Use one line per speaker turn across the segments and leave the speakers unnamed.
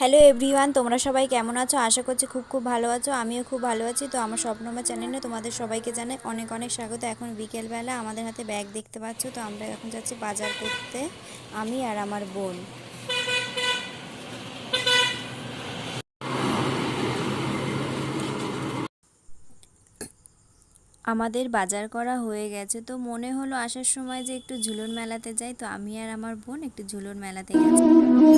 Hello everyone, তোমরা সবাই কেমন আছো? আশা করছি খুব খুব ভালো আছো, আমিও খুব ভালো আছি। তো আমার স্বপ্নমা চ্যানেলে তোমাদের সবাইকে জানাই অনেক অনেক স্বাগত। এখন বিকেলবেলা আমাদের হাতে ব্যাগ দেখতে পাচ্ছ, তো আমরা এখন যাচ্ছি বাজার করতে, আমি আর আমার বোন। আমাদের বাজার করা হয়ে গেছে, তো মনে হলো আসার সময় যে একটু ঝুলন মেলাতে যাই, তো আমি আর আমার বোন একটু ঝুলন মেলাতে গেছি।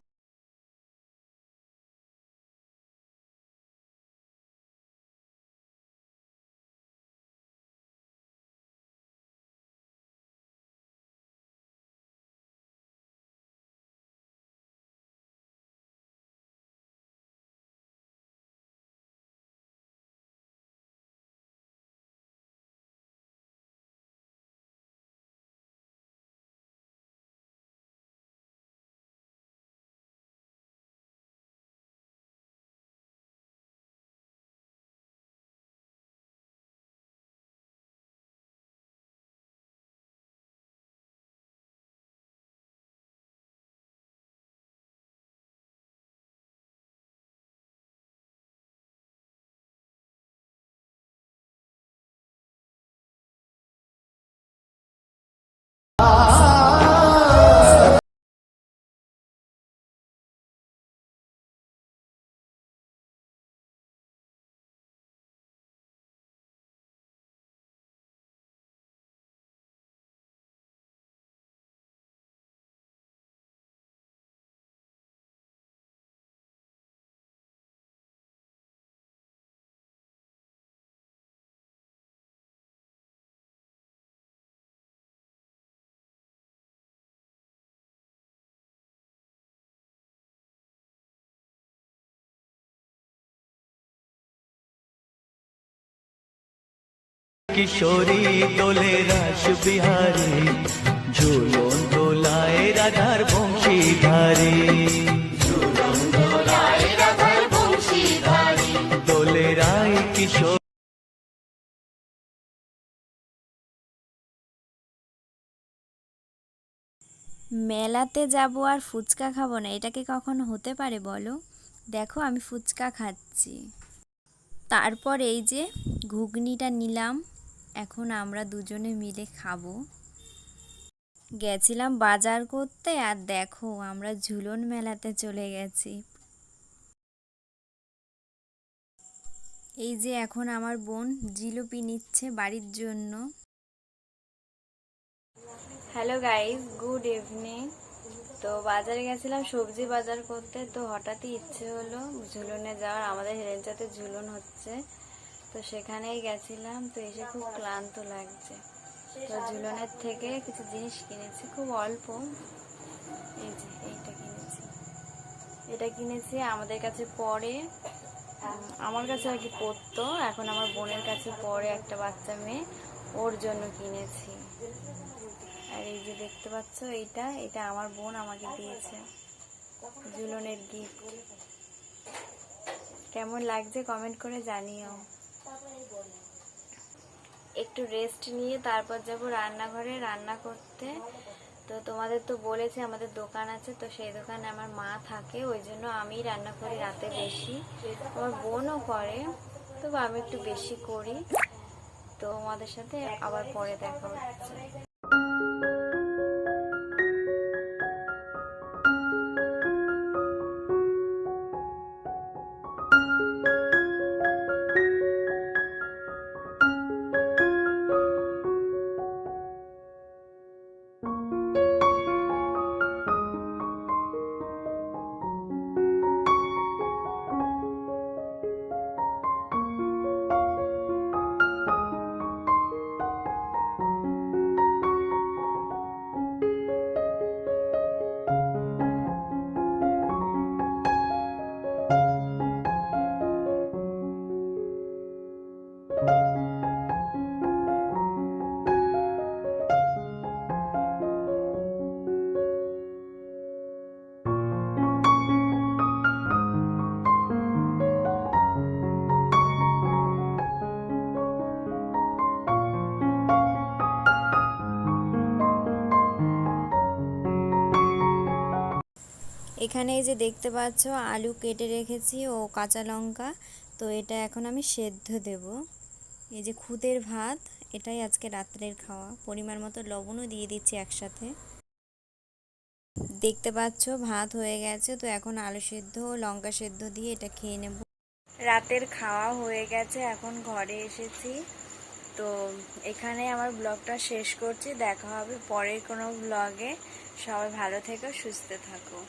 কিশোরী দোলে রাস বিহারী, ঝুলন দোলায় রাধার বংশীধারী। দোলে রায় কিশোর
মেলাতে যাব আর ফুচকা খাব না, এটা কি কখনো হতে পারে বলো? দেখো, আমি ফুচকা খাচ্ছি। তারপর এই যে ঘুগনিটা নিলাম। এখন আমরা দুজনে মিলে খাব। গেছিলাম বাজার করতে আর দেখো আমরা ঝুলন মেলাতে চলে গেছি। এই যে এখন আমার বোন জিলিপি নিচ্ছে বাড়ির জন্য। হ্যালো গাইস গুড ইভিনিং তো বাজারে গেছিলাম সবজি বাজার করতে, তো হঠাৎই ইচ্ছে হলো ঝুলনে যাওয়ার। আমাদের হেলেঞ্চাতে ঝুলন হচ্ছে। তো সেখানেই গেছিলাম, তো এসে খুব ক্লান্ত লাগছে। তো ঝুলনের থেকে কিছু জিনিস কিনেছি, খুব অল্প। এই যে এইটা কিনেছি। এটা কিনেছি আমাদের কাছে পরে আমার কাছে আর কি পড়তো এখন আমার বোনের কাছে পড়ে একটা বাচ্চা মেয়ে, ওর জন্য কিনেছি। আর এই যে দেখতে পাচ্ছ এইটা, এটা আমার বোন আমাকে দিয়েছে, ঝুলনের গিফট কেমন লাগছে কমেন্ট করে জানিও। একটু রেস্ট নিয়ে তারপর যাব রান্নাঘরে। রান্না করতে। তো তোমাদের তো বলেছে, আমাদের দোকান আছে, তো সেই দোকানে আমার মা থাকে, ওই জন্য আমি রান্না করি রাতে বেশি। আমার বোনও করে, তবু আমি একটু বেশি করি। তো আমাদের সাথে আবার পরে দেখা হচ্ছে। এখানে এই যে দেখতে পাচ্ছ, আলু কেটে রেখেছি ও কাঁচা লঙ্কা। তো এটা এখন আমি সেদ্ধ দেব। এই যে খুদের ভাত, এটাই আজকে রাত্রের খাওয়া। পরিমাণ মতো লবণও দিয়ে দিচ্ছি একসাথে। দেখতে পাচ্ছ, ভাত হয়ে গেছে। তো এখন আলু সেদ্ধ লঙ্কা সেদ্ধ দিয়ে এটা খেয়ে নেব। রাতের খাওয়া হয়ে গেছে, এখন ঘরে এসেছি। তো এখানে আমার ব্লগটা শেষ করছি। দেখা হবে পরের কোনো ব্লগে। সবাই ভালো থেকো, সুস্থ থাকো।